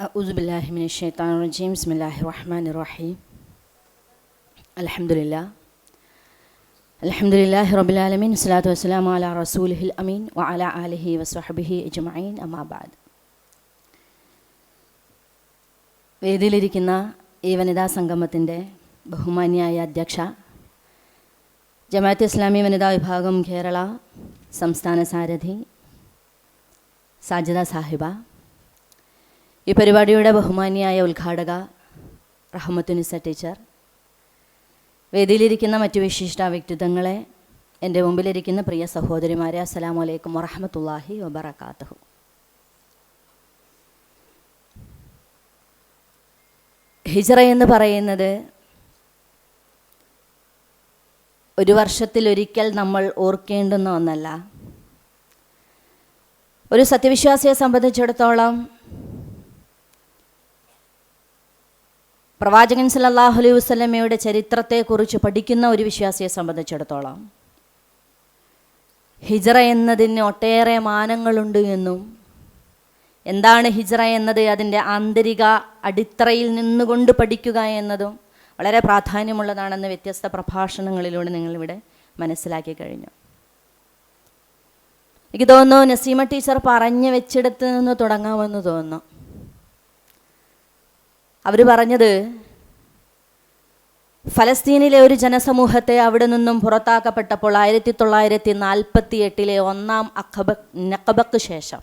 أعوذ بالله من الشيطان الرجيم بسم الله الرحمن الرحيم الحمد لله الحمد لله رب العالمين الصلاة والسلام على رسوله الأمين وعلى آله وصحبه أجمعين أما بعد വേദിയിലിരിക്കുന്ന ഈ വനിതാ സംഗമത്തിൻ്റെ ബഹുമാന്യായ അധ്യക്ഷ ജമാഅത്ത് ഇസ്ലാമി വനിതാ വിഭാഗം കേരള സംസ്ഥാന സാരഥി സാജിദ സാഹിബ ഈ പരിപാടിയുടെ ബഹുമാനിയായ ഉദ്ഘാടക റഹ്മത്തുനിസ ടീച്ചർ. വേദിയിലിരിക്കുന്ന മറ്റു വിശിഷ്ട വ്യക്തിത്വങ്ങളെ എന്റെ മുമ്പിലിരിക്കുന്ന പ്രിയ സഹോദരിമാരെ അസ്സലാമു വലൈക്കും വറഹമത്തല്ലാഹി വബറകാതുഹു. ഹിജറ എന്ന് പറയുന്നത് ഒരു വർഷത്തിലൊരിക്കൽ നമ്മൾ ഓർക്കേണ്ടുന്ന ഒന്നല്ല. ഒരു സത്യവിശ്വാസിയെ സംബന്ധിച്ചിടത്തോളം പ്രവാചകൻ സല്ലല്ലാഹു അലൈഹി വസല്ലമയുടെ ചരിത്രത്തെക്കുറിച്ച് പഠിക്കുന്ന ഒരു വിശ്വാസിയെ സംബന്ധിച്ചിടത്തോളം ഹിജറ എന്നതിന് ഒട്ടേറെ മാനങ്ങളുണ്ട് എന്നും എന്താണ് ഹിജറ എന്നത് അതിന്റെ ആന്തരിക അടിത്തറയിൽ നിന്നുകൊണ്ട് പഠിക്കുക എന്നതും വളരെ പ്രാധാന്യമുള്ളതാണെന്ന് വ്യത്യസ്ത പ്രഭാഷണങ്ങളിലൂടെ നിങ്ങളിവിടെ മനസ്സിലാക്കി കഴിഞ്ഞു. എനിക്ക് തോന്നുന്നു നസീമ ടീച്ചർ പറഞ്ഞു വെച്ചിടത്ത് നിന്ന് തുടങ്ങാമെന്ന് തോന്നുന്നു. അവർ പറഞ്ഞത് ഫലസ്തീനിലെ ഒരു ജനസമൂഹത്തെ അവിടെ നിന്നും പുറത്താക്കപ്പെട്ടപ്പോൾ ആയിരത്തി തൊള്ളായിരത്തി നാൽപ്പത്തി എട്ടിലെ ഒന്നാം അഖബ നഖബക്ക് ശേഷം.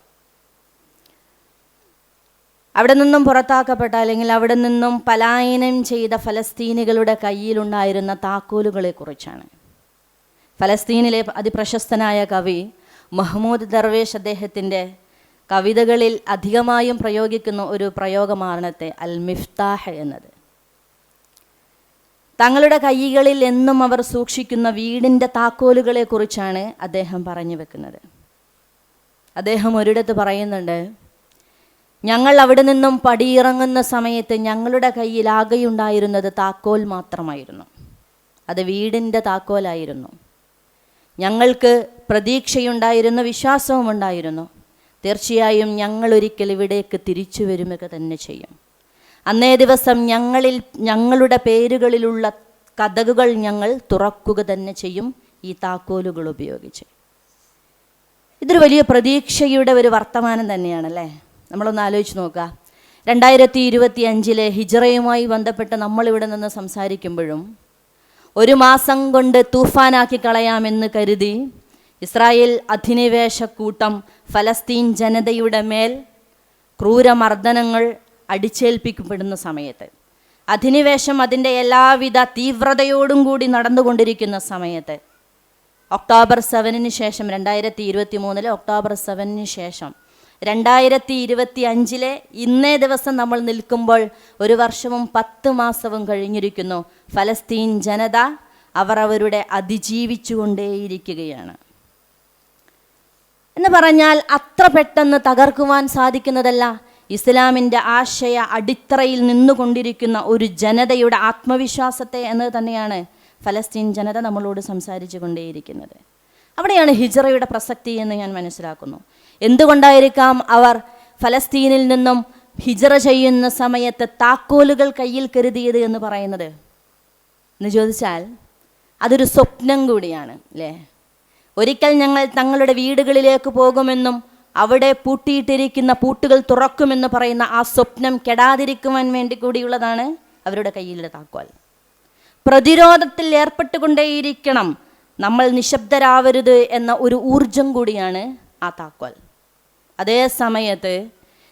അവിടെ നിന്നും പുറത്താക്കപ്പെട്ട അല്ലെങ്കിൽ അവിടെ നിന്നും പലായനം ചെയ്ത ഫലസ്തീനികളുടെ കയ്യിലുണ്ടായിരുന്ന താക്കോലുകളെ കുറിച്ചാണ് ഫലസ്തീനിലെ അതിപ്രശസ്തനായ കവി മഹ്മൂദ് ദർവേഷ് അദ്ദേഹത്തിന്റെ കവിതകളിൽ അധികമായും പ്രയോഗിക്കുന്ന ഒരു പ്രയോഗമാണത്തെ അൽ മിഫ്താഹ് എന്നത്. തങ്ങളുടെ കൈകളിൽ എന്നും അവർ സൂക്ഷിക്കുന്ന വീടിന്റെ താക്കോലുകളെ കുറിച്ചാണ് അദ്ദേഹം പറഞ്ഞു വെക്കുന്നത്. അദ്ദേഹം ഒരിടത്ത് പറയുന്നുണ്ട് ഞങ്ങൾ അവിടെ നിന്നും പടിയിറങ്ങുന്ന സമയത്ത് ഞങ്ങളുടെ കയ്യിൽ ആകെയുണ്ടായിരുന്നത് താക്കോൽ മാത്രമായിരുന്നു. അത് വീടിന്റെ താക്കോലായിരുന്നു. ഞങ്ങൾക്ക് പ്രതീക്ഷയുണ്ടായിരുന്നു വിശ്വാസവും ഉണ്ടായിരുന്നു തീർച്ചയായും ഞങ്ങൾ ഒരിക്കൽ ഇവിടേക്ക് തിരിച്ചു വരുമൊക്കെ തന്നെ ചെയ്യും. അന്നേ ദിവസം ഞങ്ങളിൽ ഞങ്ങളുടെ പേരുകളിലുള്ള കഥകുകൾ ഞങ്ങൾ തുറക്കുക തന്നെ ചെയ്യും ഈ താക്കോലുകൾ ഉപയോഗിച്ച്. ഇതൊരു വലിയ പ്രതീക്ഷയുടെ ഒരു വർത്തമാനം തന്നെയാണല്ലേ? നമ്മളൊന്ന് ആലോചിച്ച് നോക്കുക. രണ്ടായിരത്തി ഇരുപത്തി അഞ്ചിലെ ഹിജറയുമായി ബന്ധപ്പെട്ട് നമ്മളിവിടെ നിന്ന് സംസാരിക്കുമ്പോഴും ഒരു മാസം കൊണ്ട് തൂഫാനാക്കി കളയാമെന്ന് കരുതി ഇസ്രായേൽ അധിനിവേശ കൂട്ടം ഫലസ്തീൻ ജനതയുടെ മേൽ ക്രൂരമർദ്ദനങ്ങൾ അടിച്ചേൽപ്പിക്കപ്പെടുന്ന സമയത്ത്. അധിനിവേശം അതിന്റെ എല്ലാവിധ തീവ്രതയോടും കൂടി നടന്നുകൊണ്ടിരിക്കുന്ന സമയത്ത്. ഒക്ടോബർ സെവനിന് ശേഷം രണ്ടായിരത്തി ഇരുപത്തി മൂന്നിലെ ഒക്ടോബർ സെവനിന് ശേഷം രണ്ടായിരത്തി ഇരുപത്തി അഞ്ചിലെ ഇന്നേ ദിവസം നമ്മൾ നിൽക്കുമ്പോൾ ഒരു വർഷവും പത്ത് മാസവും കഴിഞ്ഞിരിക്കുന്നു. ഫലസ്തീൻ ജനത അവർ അവരുടെ അതിജീവിച്ചുകൊണ്ടേയിരിക്കുകയാണ്. എന്ന് പറഞ്ഞാൽ അത്ര പെട്ടെന്ന് തകർക്കുവാൻ സാധിക്കുന്നതല്ല. ഇസ്ലാമിന്റെ ആശയ അടിത്തറയിൽ നിന്നുകൊണ്ടിരിക്കുന്ന ഒരു ജനതയുടെ ആത്മവിശ്വാസത്തെ എന്നത് തന്നെയാണ് ഫലസ്തീൻ ജനത നമ്മളോട് സംസാരിച്ചു കൊണ്ടേയിരിക്കുന്നത് അവിടെയാണ് ഹിജറയുടെ പ്രസക്തി എന്ന് ഞാൻ മനസ്സിലാക്കുന്നു. എന്തുകൊണ്ടായിരിക്കാം അവർ ഫലസ്തീനിൽ നിന്നും ഹിജറ ചെയ്യുന്ന സമയത്ത് താക്കോലുകൾ കയ്യിൽ കരുതിയത് എന്ന് പറയുന്നത്? എന്ന് ചോദിച്ചാൽ അതൊരു സ്വപ്നം കൂടിയാണ് അല്ലേ? ഒരിക്കൽ ഞങ്ങൾ തങ്ങളുടെ വീടുകളിലേക്ക് പോകുമെന്നും അവിടെ പൂട്ടിയിട്ടിരിക്കുന്ന പൂട്ടുകൾ തുറക്കുമെന്ന് പറയുന്ന ആ സ്വപ്നം കെടാതിരിക്കുവാൻ വേണ്ടി കൂടിയുള്ളതാണ് അവരുടെ കയ്യിലെ താക്കോൽ. പ്രതിരോധത്തിൽ ഏർപ്പെട്ടുകൊണ്ടേയിരിക്കണം നമ്മൾ നിശബ്ദരാവരുത് എന്ന ഒരു ഊർജം കൂടിയാണ് ആ താക്കോൽ. അതേ സമയത്ത്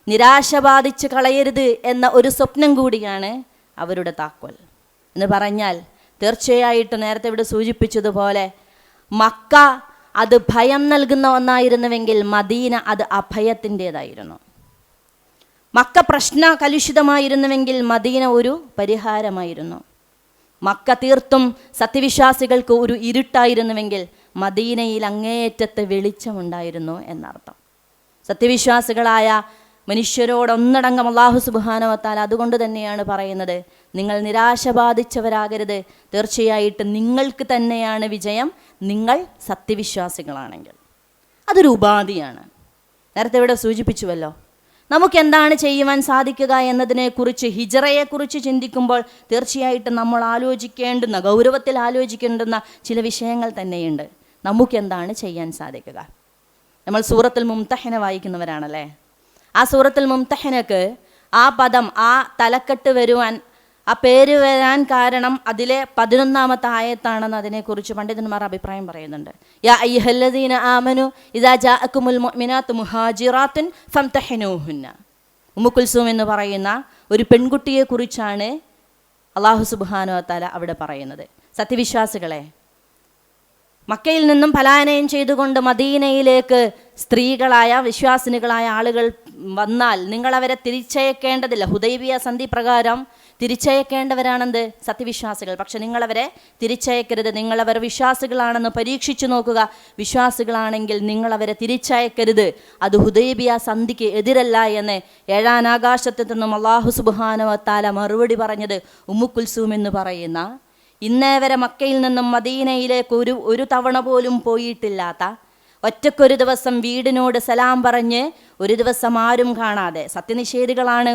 നിരാശ ബാധിച്ച് കളയരുത് എന്ന ഒരു സ്വപ്നം കൂടിയാണ് അവരുടെ താക്കോൽ. എന്ന് പറഞ്ഞാൽ തീർച്ചയായിട്ടും നേരത്തെ ഇവിടെ സൂചിപ്പിച്ചതുപോലെ മക്ക അത് ഭയം നൽകുന്ന ഒന്നായിരുന്നുവെങ്കിൽ മദീന അത് അഭയത്തിന്റെതായിരുന്നു. മക്ക പ്രശ്ന കലുഷിതമായിരുന്നുവെങ്കിൽ മദീന ഒരു പരിഹാരമായിരുന്നു. മക്ക തീർത്തും സത്യവിശ്വാസികൾക്ക് ഒരു ഇരുട്ടായിരുന്നുവെങ്കിൽ മദീനയിൽ അങ്ങേയറ്റത്തെ വെളിച്ചമുണ്ടായിരുന്നു എന്നർത്ഥം. സത്യവിശ്വാസികളായ മനുഷ്യരോടൊന്നടങ്കം അള്ളാഹു സുബാനവത്താൽ അതുകൊണ്ട് തന്നെയാണ് പറയുന്നത് നിങ്ങൾ നിരാശ ബാധിച്ചവരാകരുത്. തീർച്ചയായിട്ടും നിങ്ങൾക്ക് തന്നെയാണ് വിജയം നിങ്ങൾ സത്യവിശ്വാസികളാണെങ്കിൽ. അതൊരു ഉപാധിയാണ്. നേരത്തെ ഇവിടെ സൂചിപ്പിച്ചുവല്ലോ. നമുക്ക് എന്താണ് ചെയ്യുവാൻ സാധിക്കുക എന്നതിനെക്കുറിച്ച് ഹിജറയെക്കുറിച്ച് ചിന്തിക്കുമ്പോൾ തീർച്ചയായിട്ടും നമ്മൾ ആലോചിക്കേണ്ടുന്ന ഗൗരവത്തിൽ ആലോചിക്കേണ്ടുന്ന ചില വിഷയങ്ങൾ തന്നെയുണ്ട്. നമുക്ക് എന്താണ് ചെയ്യാൻ സാധിക്കുക? നമ്മൾ സൂറത്തിൽ മുംതഹന വായിക്കുന്നവരാണല്ലേ? ആ സൂറത്തിൽ മുംതഹനക്ക് ആ പദം ആ തലക്കെട്ട് വരുവാൻ ആ പേര് വരാൻ കാരണം അതിലെ പതിനൊന്നാമത്തെ ആയത്താണെന്ന് അതിനെക്കുറിച്ച് പണ്ഡിതന്മാർ അഭിപ്രായം പറയുന്നുണ്ട്. യാ അയ്യഹല്ലദീന ആമനു ഇദാ ജാഅക്കുമുൽ മുഅ്മിനാത്തു മുഹാജിറാത്തുൻ ഫംതഹിനൂഹുന്ന. ഉമ്മുക്കുൽസും എന്ന് പറയുന്ന ഒരു പെൺകുട്ടിയെക്കുറിച്ചാണ് അള്ളാഹു സുബ്ഹാനഹു താല അവിടെ പറയുന്നത്. സത്യവിശ്വാസികളെ മക്കയിൽ നിന്നും പലായനം ചെയ്തുകൊണ്ട് മദീനയിലേക്ക് സ്ത്രീകളായ വിശ്വാസിനികളായ ആളുകൾ വന്നാൽ നിങ്ങൾ അവരെ തിരിച്ചയക്കേണ്ടതില്ല. ഹുദൈബിയ സന്ധി പ്രകാരം തിരിച്ചയക്കേണ്ടവരാണെന്ത്? സത്യവിശ്വാസികൾ. പക്ഷെ നിങ്ങളവരെ തിരിച്ചയക്കരുത്. നിങ്ങളവർ വിശ്വാസികളാണെന്ന് പരീക്ഷിച്ചു നോക്കുക. വിശ്വാസികളാണെങ്കിൽ നിങ്ങളവരെ തിരിച്ചയക്കരുത്. അത് ഹുദൈബിയ സന്ധിക്ക് എതിരല്ല എന്ന് ആകാശത്തിൽ നിന്നും അള്ളാഹു സുബാനവത്താല മറുപടി പറഞ്ഞത് ഉമ്മുക്കുൽസൂം എന്ന് പറയുന്ന ഇന്നേ വരെ മക്കയിൽ നിന്നും മദീനയിലേക്ക് ഒരു ഒരു തവണ പോലും പോയിട്ടില്ലാത്ത ഒറ്റക്കൊരു ദിവസം വീടിനോട് സലാം പറഞ്ഞ് ഒരു ദിവസം ആരും കാണാതെ. സത്യനിഷേധികളാണ്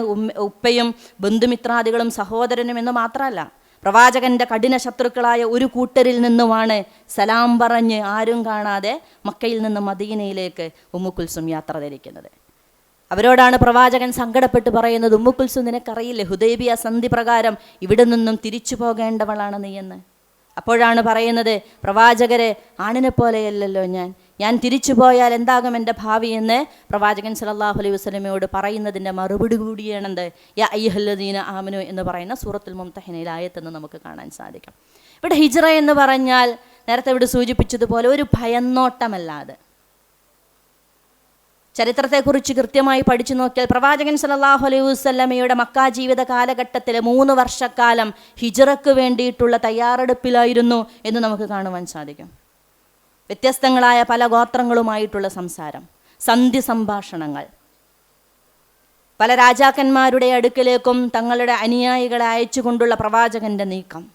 ഉപ്പയും ബന്ധുമിത്രാദികളും സഹോദരനും എന്ന് മാത്രമല്ല പ്രവാചകന്റെ കഠിന ശത്രുക്കളായ ഒരു കൂട്ടരിൽ നിന്നുമാണ് സലാം പറഞ്ഞ് ആരും കാണാതെ മക്കയിൽ നിന്ന് മദീനയിലേക്ക് ഉമ്മുക്കുൽസും യാത്ര തിരിക്കുന്നത്. അവരോടാണ് പ്രവാചകൻ സങ്കടപ്പെട്ട് പറയുന്നത് ഉമ്മുക്കുൽസു നിനക്കറിയില്ലേ ഹുദൈബിയ സന്ധി പ്രകാരം ഇവിടെ നിന്നും തിരിച്ചു പോകേണ്ടവളാണ് നീയെന്ന് അപ്പോഴാണ് പറയുന്നത് പ്രവാചകരെ ആണിനെ പോലെയല്ലല്ലോ ഞാൻ. ഞാൻ തിരിച്ചു പോയാൽ എന്താകും എന്റെ ഭാവി എന്ന് പ്രവാചകൻ സലല്ലാഹു അലൈഹി വസ്ലമയോട് പറയുന്നതിന്റെ മറുപടി കൂടിയാണെന്ത്? യാ അയ്യഹല്ലദീന ആമനു എന്ന് പറയുന്ന സൂറത്തുൽ മുംതഹിനയിൽ ആയത്തെന്ന് നമുക്ക് കാണാൻ സാധിക്കും. ഇവിടെ ഹിജ്റ എന്ന് പറഞ്ഞാൽ നേരത്തെ ഇവിടെ സൂചിപ്പിച്ചതുപോലെ ഒരു ഭയന്നോട്ടമല്ലാതെ. ചരിത്രത്തെക്കുറിച്ച് കൃത്യമായി പഠിച്ചു നോക്കിയാൽ പ്രവാചകൻ സലല്ലാഹു അലൈഹി വസ്ലമയുടെ മക്കാ ജീവിത കാലഘട്ടത്തിലെ മൂന്ന് വർഷക്കാലം ഹിജറക്ക് വേണ്ടിയിട്ടുള്ള തയ്യാറെടുപ്പിലായിരുന്നു എന്ന് നമുക്ക് കാണുവാൻ സാധിക്കും. വ്യത്യസ്തങ്ങളായ പല ഗോത്രങ്ങളുമായിട്ടുള്ള സംസാരം സന്ധി സംഭാഷണങ്ങൾ. പല രാജാക്കന്മാരുടെ അടുക്കിലേക്കും തങ്ങളുടെ അനുയായികളെ അയച്ചുകൊണ്ടുള്ള പ്രവാചകന്റെ നീക്കം.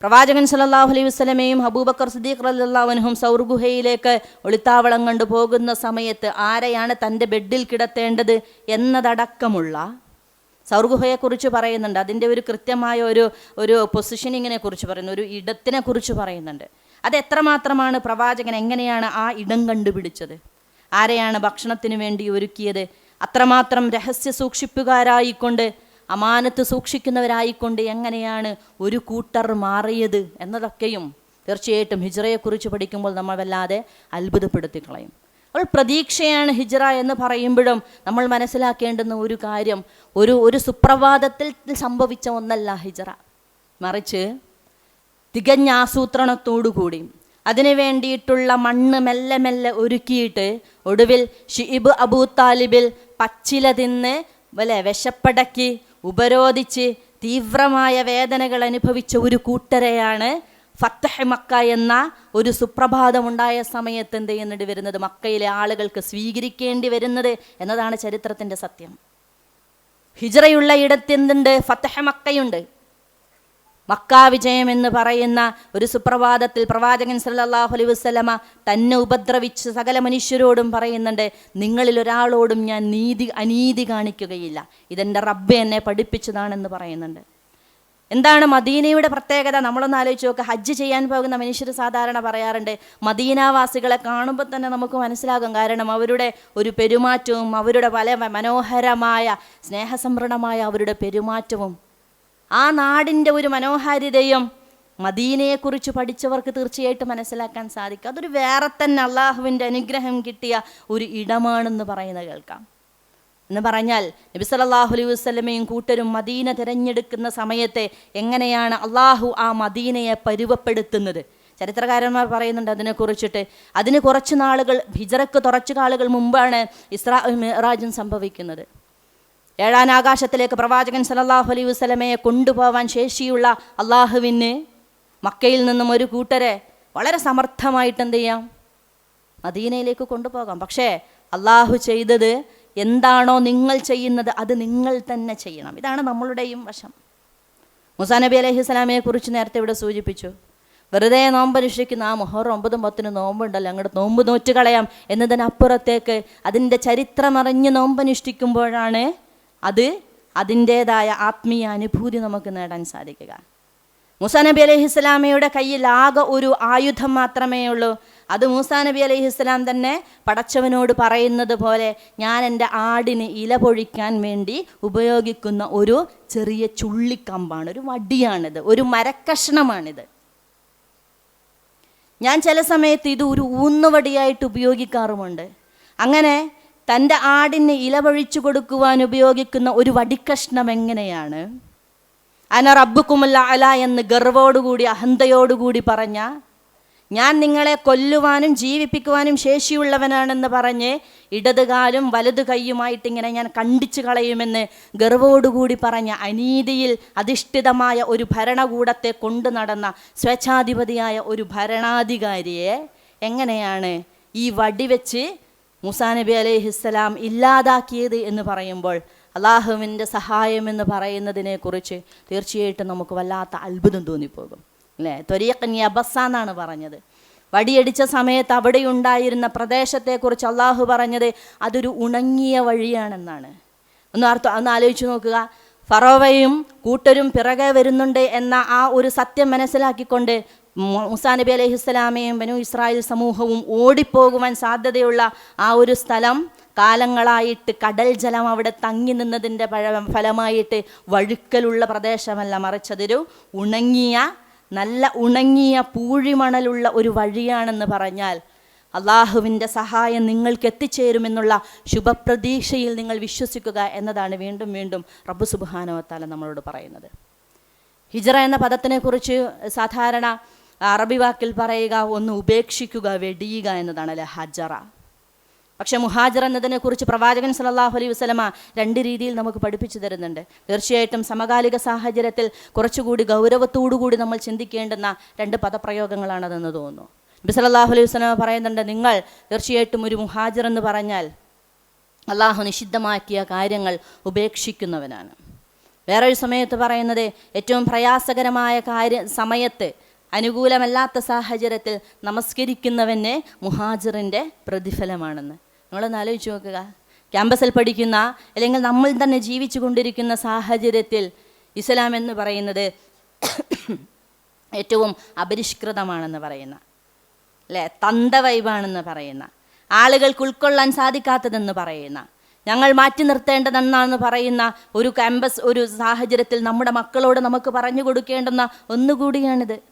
പ്രവാചകൻ സല്ലല്ലാഹു അലൈഹി വസല്ലമയും ഹബൂബക്കർ സിദ്ദീഖ് അല്ലാവനഹും സൗർഗുഹയിലേക്ക് ഒളിത്താവളം കണ്ടു പോകുന്ന സമയത്ത് ആരെയാണ് തന്റെ ബെഡിൽ കിടത്തേണ്ടത് എന്നതടക്കമുള്ള സൗർഗുഹയെക്കുറിച്ച് പറയുന്നുണ്ട്. അതിന്റെ ഒരു കൃത്യമായ ഒരു ഒരു പൊസിഷനിങ്ങിനെ കുറിച്ച് പറയുന്നു. ഒരു ഇടത്തിനെ കുറിച്ച് പറയുന്നുണ്ട്. അത് എത്രമാത്രമാണ് പ്രവാചകൻ എങ്ങനെയാണ് ആ ഇടം കണ്ടുപിടിച്ചത്? ആരെയാണ് ഭക്ഷണത്തിന് വേണ്ടി ഒരുക്കിയത്? അത്രമാത്രം രഹസ്യ സൂക്ഷിപ്പുകാരായിക്കൊണ്ട് അമാനത്ത് സൂക്ഷിക്കുന്നവരായിക്കൊണ്ട് എങ്ങനെയാണ് ഒരു കൂട്ടർ മാറിയത് എന്നതൊക്കെയും തീർച്ചയായിട്ടും ഹിജ്റയെക്കുറിച്ച് പഠിക്കുമ്പോൾ നമ്മൾ വല്ലാതെ അത്ഭുതപ്പെടുത്തി കളയും അപ്പോൾ പ്രതീക്ഷയാണ് ഹിജ്റ എന്ന് പറയുമ്പോഴും നമ്മൾ മനസ്സിലാക്കേണ്ടുന്ന ഒരു കാര്യം ഒരു ഒരു സുപ്രഭാതത്തിൽ സംഭവിച്ച ഒന്നല്ല ഹിജ്റ. മറിച്ച് തികഞ്ഞ ആസൂത്രണത്തോടുകൂടി അതിനു വേണ്ടിയിട്ടുള്ള മണ്ണ് മെല്ലെ മെല്ലെ ഒരുക്കിയിട്ട് ഒടുവിൽ ഷിബ് അബൂ താലിബിൽ പച്ചില തിന്ന് വലെ വിശപ്പടക്കി ഉപരോധിച്ച് തീവ്രമായ വേദനകൾ അനുഭവിച്ച ഒരു കൂട്ടരെയാണ് ഫത്തഹ് മക്ക എന്ന ഒരു സുപ്രഭാതമുണ്ടായ സമയത്ത് എന്ത് ചെയ്യുന്നുണ്ട് വരുന്നത്? മക്കയിലെ ആളുകൾക്ക് സ്വീകരിക്കേണ്ടി വരുന്നത് എന്നതാണ് ചരിത്രത്തിന്റെ സത്യം. ഹിജറയുള്ള ഇടത്തെന്തുണ്ട് ഫത്തഹ് മക്കയുണ്ട്. മക്ക വിജയം എന്ന് പറയുന്ന ഒരു സുപ്രഭാതത്തിൽ പ്രവാചകൻ സല്ലല്ലാഹു അലൈഹി വസല്ലമ തന്നെ ഉപദ്രവിച്ച് സകല മനുഷ്യരോടും പറയുന്നുണ്ട് നിങ്ങളിൽ ഒരാളോടും ഞാൻ നീതി അനീതി കാണിക്കുകയില്ല. ഇതെന്റെ റബ്ബ് എന്നെ പഠിപ്പിച്ചതാണെന്ന് പറയുന്നുണ്ട്. എന്താണ് മദീനയുടെ പ്രത്യേകത? നമ്മളൊന്ന് ആലോചിച്ച് നോക്കുക ഹജ്ജ് ചെയ്യാൻ പോകുന്ന മനുഷ്യർ സാധാരണ പറയാറുണ്ട് മദീനാവാസികളെ കാണുമ്പോൾ തന്നെ നമുക്ക് മനസ്സിലാകും. കാരണം അവരുടെ ഒരു പെരുമാറ്റവും അവരുടെ പല മനോഹരമായ സ്നേഹസംഭരണമായ അവരുടെ പെരുമാറ്റവും ആ നാടിന്റെ ഒരു മനോഹാരിതയും മദീനയെക്കുറിച്ച് പഠിച്ചവർക്ക് തീർച്ചയായിട്ടും മനസ്സിലാക്കാൻ സാധിക്കും. അതൊരു വേറെ തന്നെ അള്ളാഹുവിന്റെ അനുഗ്രഹം കിട്ടിയ ഒരു ഇടമാണെന്ന് പറയുന്നത് കേൾക്കാം. എന്ന് പറഞ്ഞാൽ നബി സല്ലല്ലാഹു അലൈഹി വസ്ലമയും കൂട്ടരും മദീന തിരഞ്ഞെടുക്കുന്ന സമയത്തെ എങ്ങനെയാണ് അള്ളാഹു ആ മദീനയെ പരുവപ്പെടുത്തുന്നത്? ചരിത്രകാരന്മാർ പറയുന്നുണ്ട് അതിനെക്കുറിച്ചിട്ട്. അതിന് കുറച്ച് നാളുകൾ ഹിജറക്ക് കുറച്ച് കാളുകൾ മുമ്പാണ് ഇസ്രാ മിറാജും സംഭവിക്കുന്നത്. ഏഴാൻ ആകാശത്തിലേക്ക് പ്രവാചകൻ സലല്ലാഹു അലൈ വസല്ലമയെ കൊണ്ടുപോവാൻ ശേഷിയുള്ള അള്ളാഹുവിന് മക്കയിൽ നിന്നും ഒരു കൂട്ടരെ വളരെ സമർത്ഥമായിട്ട് എന്ത് ചെയ്യാം? മദീനയിലേക്ക് കൊണ്ടുപോകാം. പക്ഷേ അള്ളാഹു ചെയ്തത് എന്താണോ നിങ്ങൾ ചെയ്യുന്നത് അത് നിങ്ങൾ തന്നെ ചെയ്യണം. ഇതാണ് നമ്മളുടെയും വശം. മുസാ നബി അലൈഹി സ്വലാമയെ കുറിച്ച് നേരത്തെ ഇവിടെ സൂചിപ്പിച്ചു. വെറുതെ നോമ്പനുഷ്ഠിക്കുന്ന ആ മുഹറം ഒമ്പതും പത്തിനും നോമ്പുണ്ടല്ലോ. അങ്ങോട്ട് നോമ്പ് നോറ്റ് കളയാം. എന്നതിനപ്പുറത്തേക്ക് അതിന്റെ ചരിത്രമറിഞ്ഞ് നോമ്പനുഷ്ഠിക്കുമ്പോഴാണ് അത് അതിന്റേതായ ആത്മീയ അനുഭൂതി നമുക്ക് നേടാൻ സാധിക്കുക. മൂസാ നബി അലൈഹി ഇസ്ലാമയുടെ കയ്യിൽ ആകെ ഒരു ആയുധം മാത്രമേ ഉള്ളൂ. അത് മൂസാ നബി അലൈഹി ഇസ്ലാം തന്നെ പടച്ചവനോട് പറയുന്നത് പോലെ ഞാൻ എന്റെ ആടിന് ഇല പൊഴിക്കാൻ വേണ്ടി ഉപയോഗിക്കുന്ന ഒരു ചെറിയ ചുള്ളിക്കമ്പാണ് ഒരു വടിയാണിത് ഒരു മരക്കഷ്ണമാണിത്. ഞാൻ ചില സമയത്ത് ഇത് ഒരു ഊന്നുവടിയായിട്ട് ഉപയോഗിക്കാറുമുണ്ട്. അങ്ങനെ തന്റെ ആടിന് ഇലവഴിച്ചു കൊടുക്കുവാൻ ഉപയോഗിക്കുന്ന ഒരു വടിക്കഷ്ണം എങ്ങനെയാണ്? അന റബ്ബുക്കുമല്ല അല എന്ന് ഗർവോടുകൂടി അഹന്തയോടുകൂടി പറഞ്ഞ ഞാൻ നിങ്ങളെ കൊല്ലുവാനും ജീവിപ്പിക്കുവാനും ശേഷിയുള്ളവനാണെന്ന് പറഞ്ഞ് ഇടതുകാലും വലതു കൈയുമായിട്ട് ഇങ്ങനെ ഞാൻ കണ്ടിച്ചു കളയുമെന്ന് ഗർവോടുകൂടി പറഞ്ഞ അനീതിയിൽ അധിഷ്ഠിതമായ ഒരു ഭരണകൂടത്തെ കൊണ്ടു നടന്ന സ്വേച്ഛാധിപതിയായ ഒരു ഭരണാധികാരിയെ എങ്ങനെയാണ് ഈ വടിവെച്ച് മുസാ നബി അലൈഹിസ്സലാം ഇല്ലാതാക്കിയത് എന്ന് പറയുമ്പോൾ അള്ളാഹുവിന്റെ സഹായം എന്ന് പറയുന്നതിനെക്കുറിച്ച് തീർച്ചയായിട്ടും നമുക്ക് വല്ലാത്ത അത്ഭുതം തോന്നിപ്പോകും അല്ലേ? ത്വരീഖൻ അബസ എന്നാണ് പറഞ്ഞത്. വടിയടിച്ച സമയത്ത് അവിടെ ഉണ്ടായിരുന്ന പ്രദേശത്തെക്കുറിച്ച് അള്ളാഹു പറഞ്ഞത് അതൊരു ഉണങ്ങിയ വഴിയാണെന്നാണ്. ഒന്ന് അർത്ഥം ഒന്ന് ആലോചിച്ച് നോക്കുക. ഫറോവയും കൂട്ടരും പിറകെ വരുന്നുണ്ട് എന്ന ആ ഒരു സത്യം മനസ്സിലാക്കിക്കൊണ്ട് മുസാ നബി അലൈഹി സ്വലാമയും ബനു ഇസ്രായേൽ സമൂഹവും ഓടിപ്പോകുവാൻ സാധ്യതയുള്ള ആ ഒരു സ്ഥലം കാലങ്ങളായിട്ട് കടൽ ജലം അവിടെ തങ്ങി നിന്നതിന്റെ ഫലമായിട്ട് വഴുക്കലുള്ള പ്രദേശമല്ല. മറിച്ചതൊരു ഉണങ്ങിയ നല്ല ഉണങ്ങിയ പൂഴിമണലുള്ള ഒരു വഴിയാണെന്ന് പറഞ്ഞാൽ അള്ളാഹുവിന്റെ സഹായം നിങ്ങൾക്ക് എത്തിച്ചേരുമെന്നുള്ള ശുഭപ്രതീക്ഷയിൽ നിങ്ങൾ വിശ്വസിക്കുക എന്നതാണ് വീണ്ടും വീണ്ടും റബ്ബു സുബാനോത്താല നമ്മളോട് പറയുന്നത്. ഹിജറ എന്ന പദത്തിനെക്കുറിച്ച് സാധാരണ അറബി വാക്കിൽ പറയുക ഒന്ന് ഉപേക്ഷിക്കുക വെടിയുക എന്നതാണ് അല്ലെ ഹജറ. പക്ഷെ മുഹാജർ എന്നതിനെക്കുറിച്ച് പ്രവാചകൻ സല്ലല്ലാഹു അലൈഹി വസ്ലമ രണ്ട് രീതിയിൽ നമുക്ക് പഠിപ്പിച്ചു തരുന്നുണ്ട്. തീർച്ചയായിട്ടും സമകാലിക സാഹചര്യത്തിൽ കുറച്ചുകൂടി ഗൗരവത്തോടുകൂടി നമ്മൾ ചിന്തിക്കേണ്ടുന്ന രണ്ട് പദപ്രയോഗങ്ങളാണതെന്ന് തോന്നുന്നു. നബി സല്ലല്ലാഹു അലൈഹി വസ്ലമ പറയുന്നുണ്ട് നിങ്ങൾ തീർച്ചയായിട്ടും ഒരു മുഹാജർ എന്ന് പറഞ്ഞാൽ അള്ളാഹു നിഷിദ്ധമാക്കിയ കാര്യങ്ങൾ ഉപേക്ഷിക്കുന്നവനാണ്. വേറൊരു സമയത്ത് പറയുന്നത് ഏറ്റവും പ്രയാസകരമായ കാര്യ സമയത്ത് അനുകൂലമല്ലാത്ത സാഹചര്യത്തിൽ നമസ്കരിക്കുന്നവന് മുഹാജിറിന്റെ പ്രതിഫലമാണെന്ന്. നിങ്ങളൊന്ന് ആലോചിച്ച് നോക്കുക. ക്യാമ്പസിൽ പഠിക്കുന്ന അല്ലെങ്കിൽ നമ്മൾ തന്നെ ജീവിച്ചു കൊണ്ടിരിക്കുന്ന സാഹചര്യത്തിൽ ഇസ്ലാം എന്ന് പറയുന്നത് ഏറ്റവും അപരിഷ്കൃതമാണെന്ന് പറയുന്ന അല്ലേ? തന്തവൈബാണെന്ന് പറയുന്ന ആളുകൾക്ക് ഉൾക്കൊള്ളാൻ സാധിക്കാത്തതെന്ന് പറയുന്ന ഞങ്ങൾ മാറ്റി നിർത്തേണ്ടതെന്നാണെന്ന് പറയുന്ന ഒരു ക്യാമ്പസ് ഒരു സാഹചര്യത്തിൽ നമ്മുടെ മക്കളോട് നമുക്ക് പറഞ്ഞു കൊടുക്കേണ്ടുന്ന ഒന്നുകൂടിയാണിത്.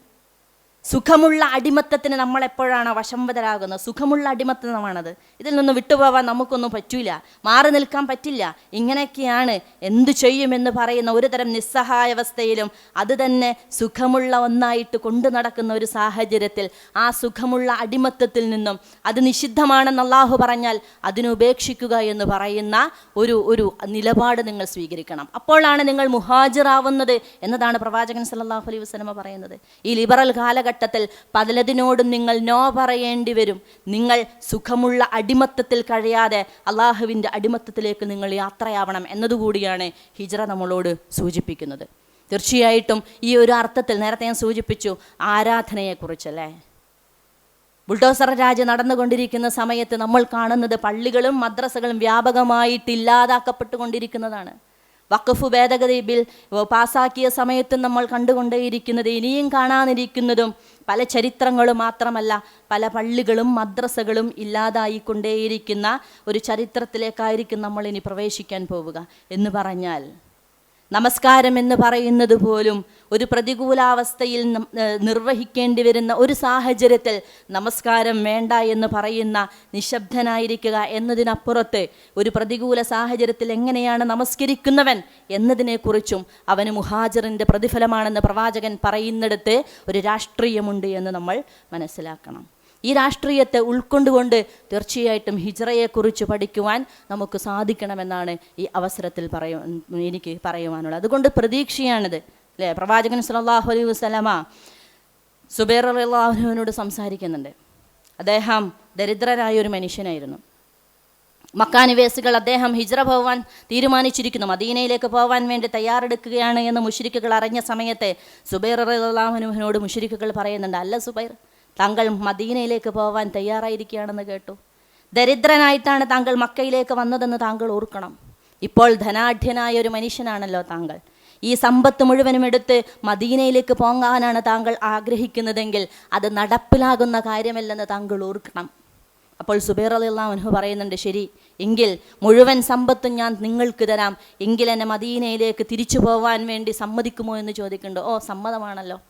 സുഖമുള്ള അടിമത്തത്തിന് നമ്മൾ എപ്പോഴാണ് വശംവതരാകുന്നത്? സുഖമുള്ള അടിമത്തമാണത്. ഇതിൽ നിന്ന് വിട്ടുപോവാൻ നമുക്കൊന്നും പറ്റൂല. മാറി നിൽക്കാൻ പറ്റില്ല. ഇങ്ങനെയൊക്കെയാണ് എന്തു ചെയ്യുമെന്ന് പറയുന്ന ഒരു തരം നിസ്സഹായാവസ്ഥയിലും അത് തന്നെ സുഖമുള്ള ഒന്നായിട്ട് കൊണ്ടു നടക്കുന്ന ഒരു സാഹചര്യത്തിൽ ആ സുഖമുള്ള അടിമത്തത്തിൽ നിന്നും അത് നിഷിദ്ധമാണെന്ന് അള്ളാഹു പറഞ്ഞാൽ അതിനുപേക്ഷിക്കുക എന്ന് പറയുന്ന ഒരു ഒരു നിലപാട് നിങ്ങൾ സ്വീകരിക്കണം. അപ്പോഴാണ് നിങ്ങൾ മുഹാജിറാവുന്നത് എന്നതാണ് പ്രവാചകൻ സല്ലല്ലാഹു അലൈഹി വസ്ലമ പറയുന്നത്. ഈ ലിബറൽ കാലഘട്ടത്തിൽ പലതിനോടും നിങ്ങൾ നോ പറയേണ്ടി വരും. നിങ്ങൾ സുഖമുള്ള അടിമത്തത്തിൽ കഴിയാതെ അള്ളാഹുവിന്റെ അടിമത്തത്തിലേക്ക് നിങ്ങൾ യാത്രയാവണം എന്നതുകൂടിയാണ് ഹിജ്റ നമ്മളോട് സൂചിപ്പിക്കുന്നത്. തീർച്ചയായിട്ടും ഈ ഒരു അർത്ഥത്തിൽ നേരത്തെ ഞാൻ സൂചിപ്പിച്ചു ആരാധനയെക്കുറിച്ചല്ലേ? ബുൾഡോസർ രാജ നടന്നുകൊണ്ടിരിക്കുന്ന സമയത്ത് നമ്മൾ കാണുന്നത് പള്ളികളും മദ്രസകളും വ്യാപകമായിട്ട് ഇല്ലാതാക്കപ്പെട്ടുകൊണ്ടിരിക്കുന്നതാണ്. വഖഫ് ഭേദഗതി ബിൽ പാസാക്കിയ സമയത്ത് നമ്മൾ കണ്ടുകൊണ്ടേയിരിക്കുന്നത് ഇനിയും കാണാനിരിക്കുന്നതും പല ചരിത്രങ്ങളും മാത്രമല്ല പല പള്ളികളും മദ്രസകളും ഇല്ലാതായിക്കൊണ്ടേയിരിക്കുന്ന ഒരു ചരിത്രത്തിലേക്കായിരിക്കും നമ്മൾ ഇനി പ്രവേശിക്കാൻ പോവുക എന്ന് പറഞ്ഞാൽ നമസ്കാരം എന്ന് പറയുന്നത് പോലും ഒരു പ്രതികൂലാവസ്ഥയിൽ നിർവഹിക്കേണ്ടി വരുന്ന ഒരു സാഹചര്യത്തിൽ നമസ്കാരം വേണ്ട എന്ന് പറയുന്ന നിശബ്ദനായിരിക്കുക എന്നതിനപ്പുറത്ത് ഒരു പ്രതികൂല സാഹചര്യത്തിൽ എങ്ങനെയാണ് നമസ്കരിക്കുന്നവൻ എന്നതിനെക്കുറിച്ചും അവന് മുഹാജറിന്റെ പ്രതിഫലമാണെന്ന് പ്രവാചകൻ പറയുന്നിടത്ത് ഒരു രാഷ്ട്രീയമുണ്ട് എന്ന് നമ്മൾ മനസ്സിലാക്കണം. ഈ രാഷ്ട്രീയത്തെ ഉൾക്കൊണ്ടുകൊണ്ട് തീർച്ചയായിട്ടും ഹിജറയെക്കുറിച്ച് പഠിക്കുവാൻ നമുക്ക് സാധിക്കണമെന്നാണ് ഈ അവസരത്തിൽ പറയ എനിക്ക് പറയുവാനുള്ളത്. അതുകൊണ്ട് പ്രതീക്ഷയാണിത് അല്ലേ? പ്രവാചകൻ സലാഹു അലൈഹി വസല്ലമ സുബൈർ അള്ളാഹുവിനോട് സംസാരിക്കുന്നുണ്ട്. അദ്ദേഹം ദരിദ്രരായ ഒരു മനുഷ്യനായിരുന്നു. മക്കാനിവേസികൾ അദ്ദേഹം ഹിജ്ര പോവാൻ തീരുമാനിച്ചിരിക്കുന്നു. മദീനയിലേക്ക് പോവാൻ വേണ്ടി തയ്യാറെടുക്കുകയാണ് എന്ന് മുഷിരിക്കുകൾ അറിഞ്ഞ സമയത്തെ സുബൈർ അള്ളാഹുനുവിനോട് മുഷിരിക്കുകൾ പറയുന്നുണ്ട് അല്ല സുബൈർ താങ്കൾ മദീനയിലേക്ക് പോകാൻ തയ്യാറായിരിക്കുകയാണെന്ന് കേട്ടു. ദരിദ്രനായിട്ടാണ് താങ്കൾ മക്കയിലേക്ക് വന്നതെന്ന് താങ്കൾ ഓർക്കണം. ഇപ്പോൾ ധനാഢ്യനായ ഒരു മനുഷ്യനാണല്ലോ താങ്കൾ. ഈ സമ്പത്ത് മുഴുവനും എടുത്ത് മദീനയിലേക്ക് പോകാനാണ് താങ്കൾ ആഗ്രഹിക്കുന്നതെങ്കിൽ അത് നടപ്പിലാകുന്ന കാര്യമല്ലെന്ന് താങ്കൾ ഓർക്കണം. അപ്പോൾ സുബൈർ അലിള്ളാഹു പറയുന്നുണ്ട് ശരി എങ്കിൽ മുഴുവൻ സമ്പത്തും ഞാൻ നിങ്ങൾക്ക് തരാം. എങ്കിൽ എന്നെ മദീനയിലേക്ക് തിരിച്ചു പോകാൻ വേണ്ടി സമ്മതിക്കുമോ? എന്ന് ചോദിക്കുന്നുണ്ട്. ഓ സമ്മതമാണല്ലോ.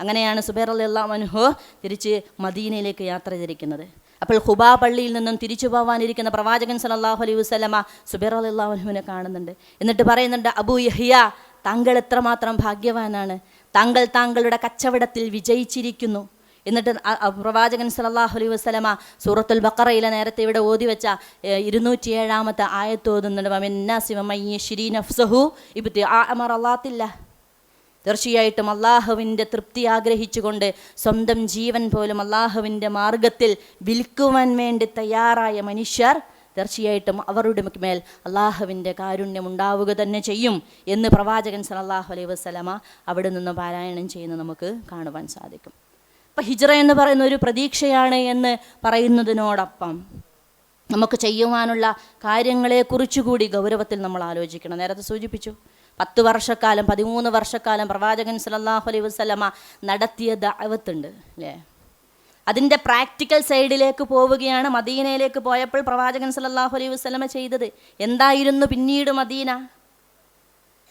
അങ്ങനെയാണ് സുബൈർ മനുഹു തിരിച്ച് മദീനയിലേക്ക് യാത്ര ചെയ്തിരിക്കുന്നത്. അപ്പോൾ ഹുബാ പള്ളിയിൽ നിന്നും തിരിച്ചു പോവാനിരിക്കുന്ന പ്രവാചകൻ സല്ലല്ലാഹു അലൈഹി വസല്ലമ സുബൈർ മനുഹുവിനെ കാണുന്നുണ്ട്. എന്നിട്ട് പറയുന്നുണ്ട് അബു യഹിയ താങ്കൾ എത്രമാത്രം ഭാഗ്യവാനാണ്? താങ്കൾ താങ്കളുടെ കച്ചവടത്തിൽ വിജയിച്ചിരിക്കുന്നു. എന്നിട്ട് പ്രവാചകൻ സല്ലല്ലാഹു അലൈഹി വസല്ലമ സൂറത്തുൽ ബക്കറയിലെ നേരത്തെ ഇവിടെ ഓതി വെച്ച ഇരുന്നൂറ്റി ഏഴാമത്തെ ആയത്ത് ഓതുന്നുണ്ട് വമിന്നാസി വമയ്യശ്രീ നഫ്സഹു ഇബ്തി അമറല്ലാത്തില്ല തീർച്ചയായിട്ടും അള്ളാഹുവിന്റെ തൃപ്തി ആഗ്രഹിച്ചുകൊണ്ട് സ്വന്തം ജീവൻ പോലും അള്ളാഹുവിന്റെ മാർഗത്തിൽ വിൽക്കുവാൻ വേണ്ടി തയ്യാറായ മനുഷ്യർ തീർച്ചയായിട്ടും അവരുടെ മേൽ അള്ളാഹുവിന്റെ കാരുണ്യം ഉണ്ടാവുക തന്നെ ചെയ്യും എന്ന് പ്രവാചകൻ സലാഹു അലൈഹി വസ്സലാമ അവിടെ നിന്ന് പാരായണം ചെയ്യുന്നത് നമുക്ക് കാണുവാൻ സാധിക്കും. അപ്പം ഹിജ്റ എന്ന് പറയുന്ന ഒരു പ്രതീക്ഷയാണ് എന്ന് പറയുന്നതിനോടൊപ്പം നമുക്ക് ചെയ്യുവാനുള്ള കാര്യങ്ങളെക്കുറിച്ചുകൂടി ഗൗരവത്തിൽ നമ്മൾ ആലോചിക്കണം. നേരത്തെ സൂചിപ്പിച്ചു പത്ത് വർഷക്കാലം പതിമൂന്ന് വർഷക്കാലം പ്രവാചകൻ സലല്ലാഹു അലൈഹി വസല്ലമ നടത്തിയ ദാവത്തുണ്ട് അല്ലേ അതിന്റെ പ്രാക്ടിക്കൽ സൈഡിലേക്ക് പോവുകയാണ് മദീനയിലേക്ക് പോയപ്പോൾ പ്രവാചകൻ സലല്ലാഹു അലൈഹി വസല്ലമ ചെയ്തത്. എന്തായിരുന്നു പിന്നീട് മദീന?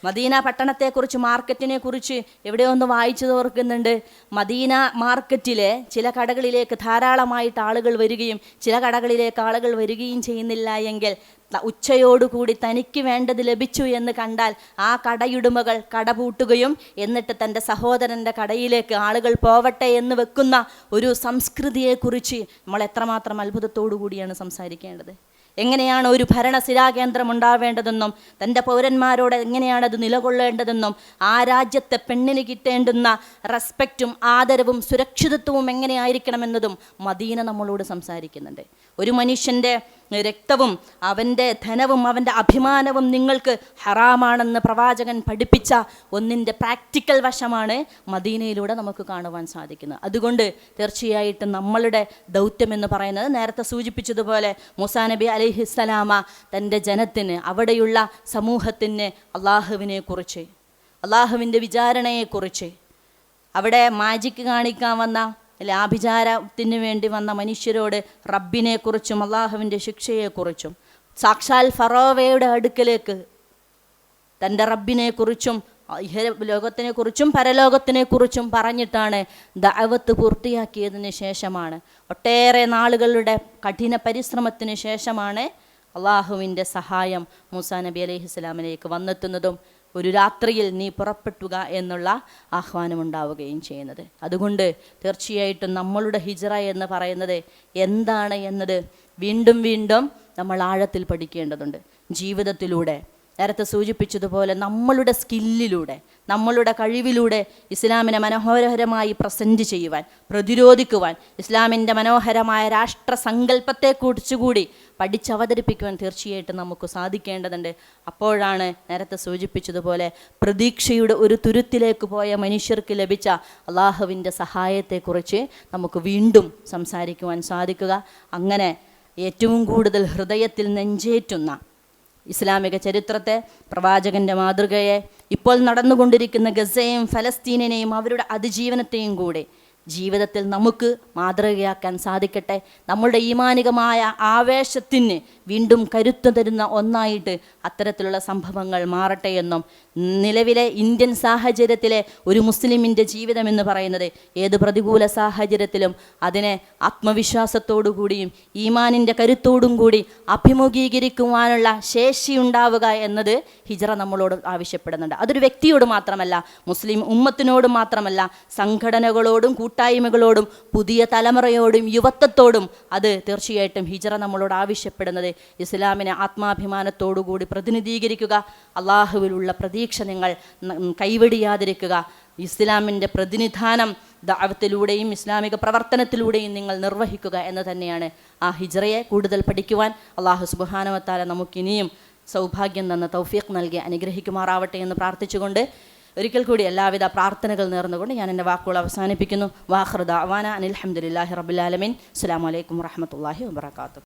മദീന പട്ടണത്തെക്കുറിച്ച് മാർക്കറ്റിനെ കുറിച്ച് എവിടെയോ ഒന്ന് വായിച്ചു തോർക്കുന്നുണ്ട് മദീന മാർക്കറ്റിലെ ചില കടകളിലേക്ക് ധാരാളമായിട്ട് ആളുകൾ വരികയും ചില കടകളിലേക്ക് ആളുകൾ വരികയും ചെയ്യുന്നില്ല എങ്കിൽ ഉച്ചയോടുകൂടി തനിക്ക് വേണ്ടത് ലഭിച്ചു എന്ന് കണ്ടാൽ ആ കടയുടമകൾ കട പൂട്ടുകയും എന്നിട്ട് തന്റെ സഹോദരന്റെ കടയിലേക്ക് ആളുകൾ പോവട്ടെ എന്ന് വെക്കുന്ന ഒരു സംസ്കൃതിയെക്കുറിച്ച് നമ്മൾ എത്രമാത്രം അത്ഭുതത്തോടു കൂടിയാണ് സംസാരിക്കേണ്ടത്. എങ്ങനെയാണ് ഒരു ഭരണസിരാകേന്ദ്രം ഉണ്ടാവേണ്ടതെന്നും തന്റെ പൗരന്മാരോട് എങ്ങനെയാണ് അത് നിലകൊള്ളേണ്ടതെന്നും ആ രാജ്യത്തെ പെണ്ണിന് കിട്ടേണ്ടുന്ന റെസ്പെക്റ്റും ആദരവും സുരക്ഷിതത്വവും എങ്ങനെയായിരിക്കണമെന്നതും മദീന നമ്മളോട് സംസാരിക്കുന്നുണ്ട്. ഒരു മനുഷ്യന്റെ രക്തവും അവന്റെ ധനവും അവന്റെ അഭിമാനവും നിങ്ങൾക്ക് ഹറാമാണെന്ന് പ്രവാചകൻ പഠിപ്പിച്ച ഒന്നിന്റെ പ്രാക്ടിക്കൽ വശമാണ് മദീനയിലൂടെ നമുക്ക് കാണുവാൻ സാധിക്കുന്നത്. അതുകൊണ്ട് തീർച്ചയായിട്ടും നമ്മളുടെ ദൗത്യം എന്ന് പറയുന്നത് നേരത്തെ സൂചിപ്പിച്ചതുപോലെ മൂസാ നബി അലിഹിസ്സലാമ തന്റെ ജനത്തിന് അവിടെയുള്ള സമൂഹത്തിന് അള്ളാഹുവിനെ കുറിച്ച് അള്ളാഹുവിന്റെ വിചാരണയെക്കുറിച്ച് അവിടെ മാജിക്ക് കാണിക്കാൻ വന്ന ലാഭിചാരത്തിന് വേണ്ടി വന്ന മനുഷ്യരോട് റബ്ബിനെക്കുറിച്ചും അള്ളാഹുവിന്റെ ശിക്ഷയെക്കുറിച്ചും സാക്ഷാൽ ഫറോവയുടെ അടുക്കലേക്ക് തന്റെ റബ്ബിനെക്കുറിച്ചും ലോകത്തിനെക്കുറിച്ചും പരലോകത്തിനെക്കുറിച്ചും പറഞ്ഞിട്ടാണ് ദഅവത്ത് പൂർത്തിയാക്കിയതിന് ശേഷമാണ്. ഒട്ടേറെ നാളുകളുടെ കഠിന പരിശ്രമത്തിന് ശേഷമാണ് അള്ളാഹുവിന്റെ സഹായം മൂസാ നബി അലൈഹി സ്വലാമിലേക്ക് വന്നെത്തുന്നതും ഒരു രാത്രിയിൽ നീ പുറപ്പെട്ടുക എന്നുള്ള ആഹ്വാനം ഉണ്ടാവുകയും ചെയ്യുന്നത്. അതുകൊണ്ട് തീർച്ചയായിട്ടും നമ്മളുടെ ഹിജറ എന്ന് പറയുന്നത് എന്താണ് എന്നത് വീണ്ടും വീണ്ടും നമ്മൾ ആഴത്തിൽ പഠിക്കേണ്ടതുണ്ട്. ജീവിതത്തിലൂടെ നേരത്തെ സൂചിപ്പിച്ചതുപോലെ നമ്മളുടെ സ്കില്ലിലൂടെ നമ്മളുടെ കഴിവിലൂടെ ഇസ്ലാമിനെ മനോഹരമായി പ്രസന്റ് ചെയ്യുവാൻ പ്രതിരോധിക്കുവാൻ ഇസ്ലാമിന്റെ മനോഹരമായ രാഷ്ട്ര സങ്കല്പത്തെക്കുറിച്ചുകൂടി പഠിച്ചവതരിപ്പിക്കുവാൻ തീർച്ചയായിട്ടും നമുക്ക് സാധിക്കേണ്ടതുണ്ട്. അപ്പോഴാണ് നേരത്തെ സൂചിപ്പിച്ചതുപോലെ പ്രതീക്ഷയുടെ ഒരു തുരുത്തിലേക്ക് പോയ മനുഷ്യർക്ക് ലഭിച്ച അള്ളാഹുവിന്റെ സഹായത്തെക്കുറിച്ച് നമുക്ക് വീണ്ടും സംസാരിക്കുവാൻ സാധിക്കുക. അങ്ങനെ ഏറ്റവും കൂടുതൽ ഹൃദയത്തിൽ നെഞ്ചേറ്റുന്ന ഇസ്ലാമിക ചരിത്രത്തെ പ്രവാചകന്റെ മാതൃകയെ ഇപ്പോൾ നടന്നുകൊണ്ടിരിക്കുന്ന ഗസയും ഫലസ്തീനിനെയും അവരുടെ അതിജീവനത്തെയും കൂടെ ജീവിതത്തിൽ നമുക്ക് മാതൃകയാക്കാൻ സാധിക്കട്ടെ. നമ്മളുടെ ഈമാനികമായ ആവേശത്തിന് വീണ്ടും കരുത്തു തരുന്ന ഒന്നായിട്ട് അത്തരത്തിലുള്ള സംഭവങ്ങൾ മാറട്ടെ എന്നും നിലവിലെ ഇന്ത്യൻ സാഹചര്യത്തിലെ ഒരു മുസ്ലിമിന്റെ ജീവിതം എന്ന് പറയുന്നത് ഏത് പ്രതികൂല സാഹചര്യത്തിലും അതിനെ ആത്മവിശ്വാസത്തോടു കൂടിയും ഈമാനിന്റെ കരുത്തോടും കൂടി അഭിമുഖീകരിക്കുവാനുള്ള ശേഷി ഉണ്ടാവുക എന്നത് ഹിജറ നമ്മളോട് ആവശ്യപ്പെടുന്നുണ്ട്. അതൊരു വ്യക്തിയോട് മാത്രമല്ല മുസ്ലിം ഉമ്മത്തിനോട് മാത്രമല്ല സംഘടനകളോടും കൂട്ടായ്മകളോടും പുതിയ തലമുറയോടും യുവത്വത്തോടും അത് തീർച്ചയായിട്ടും ഹിജറ നമ്മളോട് ആവശ്യപ്പെടുന്നത്. ഇസ്ലാമിനെ ആത്മാഭിമാനത്തോടുകൂടി പ്രതിനിധീകരിക്കുക അള്ളാഹുവിലുള്ള പ്രതീക്ഷ നിങ്ങൾ കൈവെടിയാതിരിക്കുക ഇസ്ലാമിന്റെ പ്രതിനിധാനം ദാവത്തിലൂടെയും ഇസ്ലാമിക പ്രവർത്തനത്തിലൂടെയും നിങ്ങൾ നിർവഹിക്കുക എന്ന് തന്നെയാണ് ആ ഹിജറയെ കൂടുതൽ പഠിക്കുവാൻ അള്ളാഹു സുബാനവത്താല നമുക്കിനിയും സൗഭാഗ്യം തന്ന തൗഫീഖ് നൽകി അനുഗ്രഹിക്കുമാറാവട്ടെ എന്ന് പ്രാർത്ഥിച്ചുകൊണ്ട് ഒരിക്കൽ കൂടി എല്ലാവിധ പ്രാർത്ഥനകൾ നേർന്നുകൊണ്ട് ഞാൻ എന്റെ വാക്കുകൾ അവസാനിപ്പിക്കുന്നു. വാഹൃദ അവാന അനിൽഹമ്മദില്ലാഹി റബുലാലമീൻ അസ്സാം വലൈക്കും വറഹമത്തല്ലാഹി വാത്തു